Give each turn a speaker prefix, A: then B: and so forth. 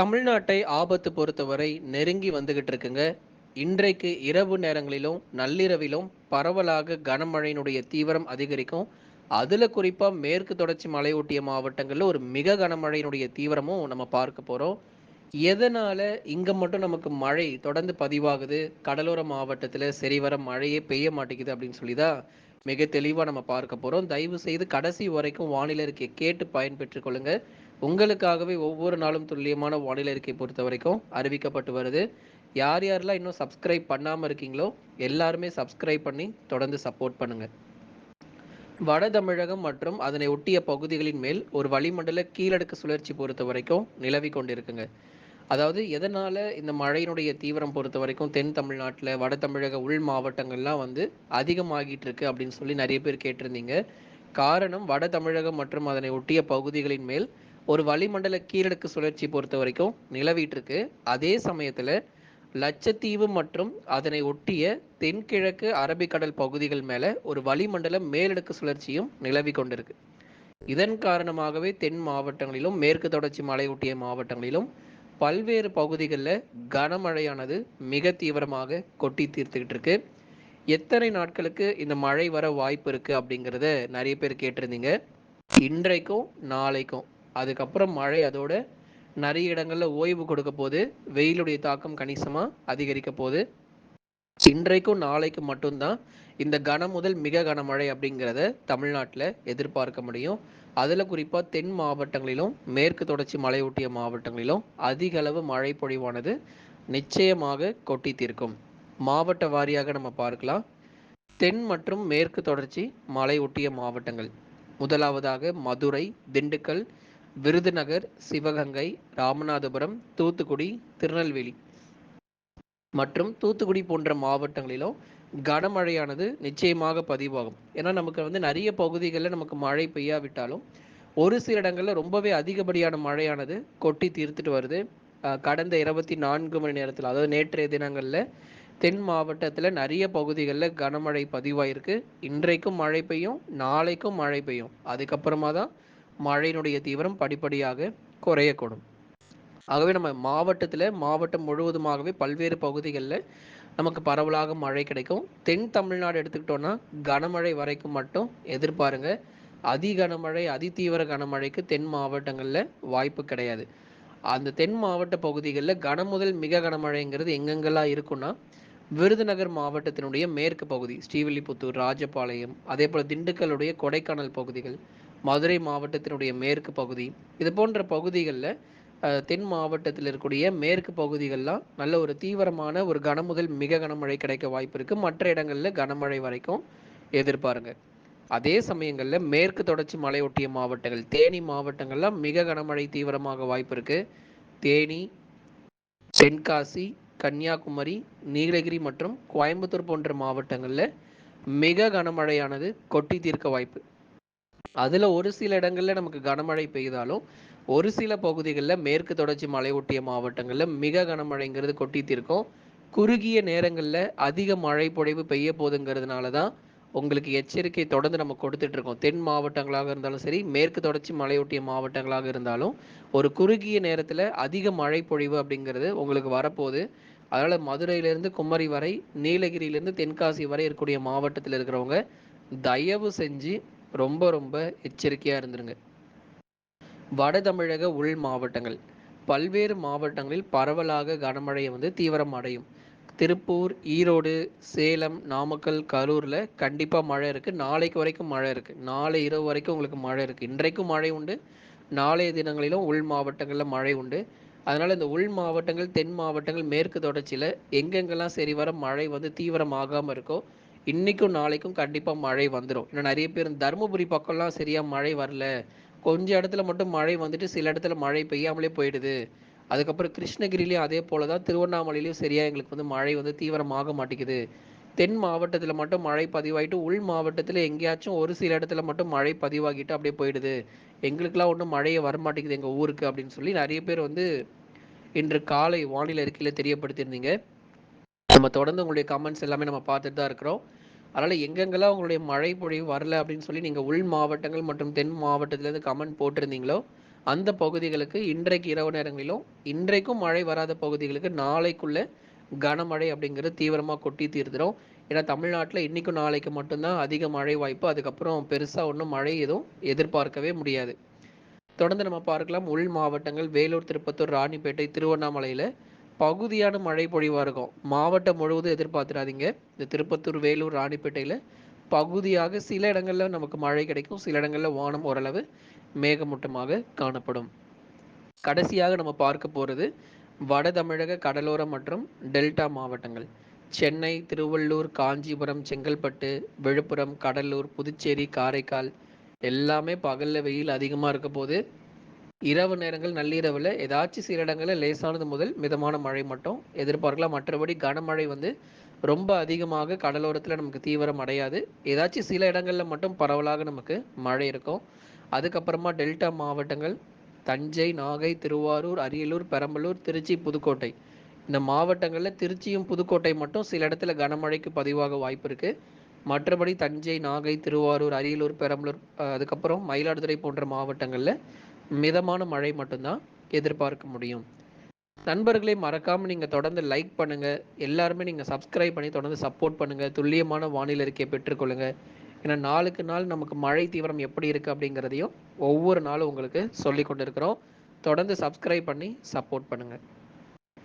A: தமிழ்நாட்டை ஆபத்து பொறுத்தவரை நெருங்கி வந்துகிட்டு இருக்குங்க. இன்றைக்கு இரவு நேரங்களிலும் நள்ளிரவிலும் பரவலாக கனமழையினுடைய தீவிரம் அதிகரிக்கும். அதில் குறிப்பாக மேற்கு தொடர்ச்சி மலையொட்டிய மாவட்டங்களில் ஒரு மிக கனமழையினுடைய தீவிரமும் நம்ம பார்க்க போகிறோம் எதனால் இங்கே மட்டும் நமக்கு மழை தொடர்ந்து பதிவாகுது? கடலோர மாவட்டத்தில் சரிவர மழையே பெய்ய மாட்டேங்குது அப்படின்னு சொல்லி தான் மிக தெளிவாக நம்ம பார்க்க போகிறோம் தயவு செய்து கடைசி வரைக்கும் வானிலை அறிக்கையை கேட்டு பயன்பெற்றுக்கொள்ளுங்கள் உங்களுக்காகவே ஒவ்வொரு நாளும் துல்லியமான வானிலை அறிக்கை பொறுத்த வரைக்கும் அறிவிக்கப்பட்டு வருது. யார் யாரெல்லாம் இன்னும் சப்ஸ்கிரைப் பண்ணாமல் இருக்கீங்களோ எல்லாருமே சப்ஸ்கிரைப் பண்ணி தொடர்ந்து சப்போர்ட் பண்ணுங்க. வட தமிழகம் மற்றும் அதனை ஒட்டிய பகுதிகளின் மேல் ஒரு வளிமண்டல கீழடுக்கு சுழற்சி பொறுத்த வரைக்கும் நிலவி கொண்டிருக்குங்க. அதாவது எதனால் இந்த மழையினுடைய தீவிரம் பொறுத்த வரைக்கும் தென் தமிழ்நாட்டில் வட தமிழக உள் மாவட்டங்கள்லாம் வந்து அதிகமாகிட்டு இருக்கு அப்படின்னு சொல்லி நிறைய பேர் கேட்டிருந்தீங்க. காரணம் வட தமிழகம் மற்றும் அதனை ஒட்டிய பகுதிகளின் மேல் ஒரு வளிமண்டல கீழடுக்கு சுழற்சி பொறுத்த வரைக்கும் நிலவிட்டுருக்கு. அதே சமயத்துல லட்சத்தீவு மற்றும் அதனை ஒட்டிய தென்கிழக்கு அரபிக்கடல் பகுதிகள் மேல ஒரு வளிமண்டல மேலடுக்கு சுழற்சியும் நிலவி கொண்டிருக்கு. இதன் காரணமாகவே தென் மாவட்டங்களிலும் மேற்கு தொடர்ச்சி மலையொட்டிய மாவட்டங்களிலும் பல்வேறு பகுதிகளில் கனமழையானது மிக தீவிரமாக கொட்டி தீர்த்துக்கிட்டு இருக்கு எத்தனை நாட்களுக்கு இந்த மழை வர வாய்ப்பு இருக்கு அப்படிங்கிறத நிறைய பேர் கேட்டிருந்தீங்க. இன்றைக்கும் நாளைக்கும். அதுக்கப்புறம் மழை அதோட நிறைய இடங்களில் ஓய்வு கொடுக்க போது வெயிலுடைய தாக்கம் கணிசமாக அதிகரிக்க போகுது இன்றைக்கும் நாளைக்கு மட்டும்தான் இந்த கன முதல் மிக கனமழை அப்படிங்கிறத தமிழ்நாட்டில் எதிர்பார்க்க முடியும். அதில் குறிப்பாக தென் மாவட்டங்களிலும் மேற்கு தொடர்ச்சி மலையொட்டிய மாவட்டங்களிலும் அதிக அளவு மழை பொழிவானது நிச்சயமாக கொட்டி தீர்க்கும். மாவட்ட வாரியாக நம்ம பார்க்கலாம். தென் மற்றும் மேற்கு தொடர்ச்சி மலையொட்டிய மாவட்டங்கள். முதலாவதாக மதுரை திண்டுக்கல் விருதுநகர் சிவகங்கை ராமநாதபுரம் தூத்துக்குடி திருநெல்வேலி. மற்றும் தூத்துக்குடி போன்ற மாவட்டங்களிலும் கனமழையானது நிச்சயமாக பதிவாகும். ஏன்னா நமக்கு வந்து நிறைய பகுதிகளில் நமக்கு மழை பெய்யாவிட்டாலும் ஒரு சில இடங்களில் ரொம்பவே அதிகப்படியான மழையானது கொட்டி தீர்த்துட்டு வருது. கடந்த இருபத்தி நான்கு மணி நேரத்தில் அதாவது நேற்றைய தினங்களில் தென் மாவட்டத்தில் நிறைய பகுதிகளில் கனமழை பதிவாயிருக்கு. இன்றைக்கும் மழை பெய்யும் நாளைக்கும் மழை பெய்யும். அதுக்கப்புறமா தான் மழையினுடைய தீவிரம் படிப்படியாக குறையக்கூடும். ஆகவே நம்ம மாவட்டத்தில் மாவட்டம் முழுவதுமாகவே பல்வேறு பகுதிகளில் நமக்கு பரவலாக மழை கிடைக்கும். தென் தமிழ்நாடு எடுத்துக்கிட்டோம்னா கனமழை வரைக்கும் மட்டும் எதிர்பாருங்க. அதி கனமழை அதிதீவிர கனமழைக்கு தென் மாவட்டங்களில் வாய்ப்பு கிடையாது. அந்த தென் மாவட்ட பகுதிகளில் கன முதல் மிக கனமழைங்கிறது எங்கெங்கெல்லாம் இருக்குன்னா விருதுநகர் மாவட்டத்தினுடைய மேற்கு பகுதி ஸ்ரீவில்லிபுத்தூர் ராஜபாளையம் அதே போல் திண்டுக்கல்லுடைய கொடைக்கானல் பகுதிகள் மதுரை மாவட்டத்தினுடைய மேற்கு பகுதி. இது போன்ற பகுதிகளில் தென் மாவட்டத்தில் இருக்கக்கூடிய மேற்கு பகுதிகள்லாம் நல்ல ஒரு தீவிரமான ஒரு கனமுதல் மிக கனமழை கிடைக்க வாய்ப்பு இருக்குது மற்ற இடங்களில் கனமழை வரைக்கும் எதிர்பாருங்க. அதே சமயங்களில் மேற்கு தொடர்ச்சி மலையொட்டிய மாவட்டங்கள் தேனி மாவட்டங்கள்லாம் மிக கனமழை தீவிரமாக வாய்ப்பு இருக்குது தேனி தென்காசி கன்னியாகுமரி நீலகிரி மற்றும் கோயம்புத்தூர் போன்ற மாவட்டங்களில் மிக கனமழையானது கொட்டி தீர்க்க வாய்ப்பு அதில் ஒரு சில இடங்களில் நமக்கு கனமழை பெய்தாலும் ஒரு சில பகுதிகளில் மேற்கு தொடர்ச்சி மலையொட்டிய மாவட்டங்களில் மிக கனமழைங்கிறது கொட்டித்திருக்கும் குறுகிய நேரங்களில் அதிக மழை பொழிவு பெய்ய போதுங்கிறதுனால தான் உங்களுக்கு எச்சரிக்கை தொடர்ந்து நம்ம கொடுத்துட்டு இருக்கோம். தென் மாவட்டங்களாக இருந்தாலும் சரி மேற்கு தொடர்ச்சி மலையொட்டிய மாவட்டங்களாக இருந்தாலும் ஒரு குறுகிய நேரத்தில் அதிக மழை பொழிவு அப்படிங்கிறது உங்களுக்கு வரப்போகுது. அதனால் மதுரையிலேருந்து குமரி வரை நீலகிரியிலேருந்து தென்காசி வரை இருக்கக்கூடிய மாவட்டத்தில் இருக்கிறவங்க தயவு செஞ்சு ரொம்ப ரொம்ப எச்சரிக்கையா இருந்துருங்க. வட தமிழக உள் மாவட்டங்கள். பல்வேறு மாவட்டங்களில் பரவலாக கனமழையை வந்து தீவிரம் அடையும். திருப்பூர் ஈரோடு சேலம் நாமக்கல் கரூர்ல கண்டிப்பா மழை இருக்கு. நாளைக்கு வரைக்கும் மழை இருக்கு. நாளை இரவு வரைக்கும் உங்களுக்கு மழை இருக்கு. இன்றைக்கும் மழை உண்டு. நாளைய தினங்களிலும் உள் மாவட்டங்கள்ல மழை உண்டு. அதனால இந்த உள் மாவட்டங்கள் தென் மாவட்டங்கள் மேற்கு தொடர்ச்சியில எங்கெங்கெல்லாம் சரி வர மழை வந்து தீவிரமாகாமல் இருக்கோ இன்னைக்கும் நாளைக்கும் கண்டிப்பாக மழை வந்துடும் இன்னும் நிறைய பேர் தருமபுரி பக்கம்லாம் சரியாக மழை வரல. கொஞ்சம் இடத்துல மட்டும் மழை வந்துட்டு சில இடத்துல மழை பெய்யாமலே போயிடுது. அதுக்கப்புறம் கிருஷ்ணகிரிலையும் அதே போல தான் திருவண்ணாமலையிலையும் சரியாக எங்களுக்கு வந்து மழை வந்து தீவிரமாக மாட்டேங்குது தென் மாவட்டத்தில் மட்டும் மழை பதிவாயிட்டு உள் மாவட்டத்தில் எங்கேயாச்சும் ஒரு சில இடத்துல மட்டும் மழை பதிவாகிட்டு அப்படியே போயிடுது. எங்களுக்கெல்லாம் ஒன்றும் மழையே வரமாட்டேங்குது எங்கள் ஊருக்கு அப்படின்னு சொல்லி நிறைய பேர் வந்து இன்று காலை வானிலை அறிக்கையில் தெரியப்படுத்தியிருந்தீங்க. நம்ம தொடர்ந்து உங்களுடைய கமெண்ட்ஸ் எல்லாமே நம்ம பார்த்துட்டு தான் இருக்கிறோம். அதனால் எங்கெங்கெல்லாம் உங்களுடைய மழை பொழிவு வரல அப்படின்னு சொல்லி நீங்கள் உள் மாவட்டங்கள் மற்றும் தென் மாவட்டத்திலேருந்து கமெண்ட் போட்டிருந்தீங்களோ அந்த பகுதிகளுக்கு இன்றைக்கு இரவு நேரங்களிலும் இன்றைக்கும் மழை வராத பகுதிகளுக்கு நாளைக்குள்ள கனமழை அப்படிங்கிறது தீவிரமாக கொட்டி தீர்த்துடும் ஏன்னா தமிழ்நாட்டில் இன்றைக்கும் நாளைக்கு மட்டும்தான் அதிக மழை வாய்ப்பு. அதுக்கப்புறம் பெருசாக ஒன்றும் மழை எதுவும் எதிர்பார்க்கவே முடியாது. தொடர்ந்து நம்ம பார்க்கலாம். உள் மாவட்டங்கள் வேலூர் திருப்பத்தூர் ராணிப்பேட்டை திருவண்ணாமலையில் பகுதியான மழை பொழிவாக இருக்கும். மாவட்டம் முழுவதும் எதிர்பார்த்துடாதீங்க இந்த திருப்பத்தூர் வேலூர் ராணிப்பேட்டையில் பகுதியாக சில இடங்களில் நமக்கு மழை கிடைக்கும். சில இடங்களில் வானம் ஓரளவு மேகமூட்டமாக காணப்படும். கடைசியாக நம்ம பார்க்க போகிறது வட தமிழக கடலோரம் மற்றும் டெல்டா மாவட்டங்கள். சென்னை திருவள்ளூர் காஞ்சிபுரம் செங்கல்பட்டு விழுப்புரம் கடலூர் புதுச்சேரி காரைக்கால் எல்லாமே பகலில் வெயில் அதிகமாக இருக்க போது இரவு நேரங்கள் நள்ளிரவில் ஏதாச்சும் சில இடங்களில் லேசானது முதல் மிதமான மழை மட்டும். எதிர்பார்க்கலாம். மற்றபடி கனமழை வந்து ரொம்ப அதிகமாக கடலோரத்தில் நமக்கு தீவிரம் அடையாது. ஏதாச்சும் சில இடங்களில் மட்டும் பரவலாக நமக்கு மழை இருக்கும். அதுக்கப்புறமா டெல்டா மாவட்டங்கள் தஞ்சை நாகை திருவாரூர் அரியலூர் பெரம்பலூர் திருச்சி புதுக்கோட்டை. இந்த மாவட்டங்களில் திருச்சியும் புதுக்கோட்டை மட்டும் சில இடத்துல கனமழைக்கு பதிவாக வாய்ப்பு இருக்குது மற்றபடி தஞ்சை நாகை திருவாரூர் அரியலூர் பெரம்பலூர் அதுக்கப்புறம் மயிலாடுதுறை போன்ற மாவட்டங்களில் மிதமான மழை மட்டும்தான் எதிர்பார்க்க முடியும். நண்பர்களே மறக்காமல் நீங்கள் தொடர்ந்து லைக் பண்ணுங்கள் எல்லாருமே நீங்கள் சப்ஸ்கிரைப் பண்ணி தொடர்ந்து சப்போர்ட் பண்ணுங்கள் துல்லியமான வானிலை அறிக்கையை பெற்றுக்கொள்ளுங்கள் ஏன்னா நாளுக்கு நாள் நமக்கு மழை தீவிரம் எப்படி இருக்குது அப்படிங்கிறதையும் ஒவ்வொரு நாளும் உங்களுக்கு சொல்லி கொண்டு இருக்கிறோம் தொடர்ந்து சப்ஸ்கிரைப் பண்ணி சப்போர்ட் பண்ணுங்கள்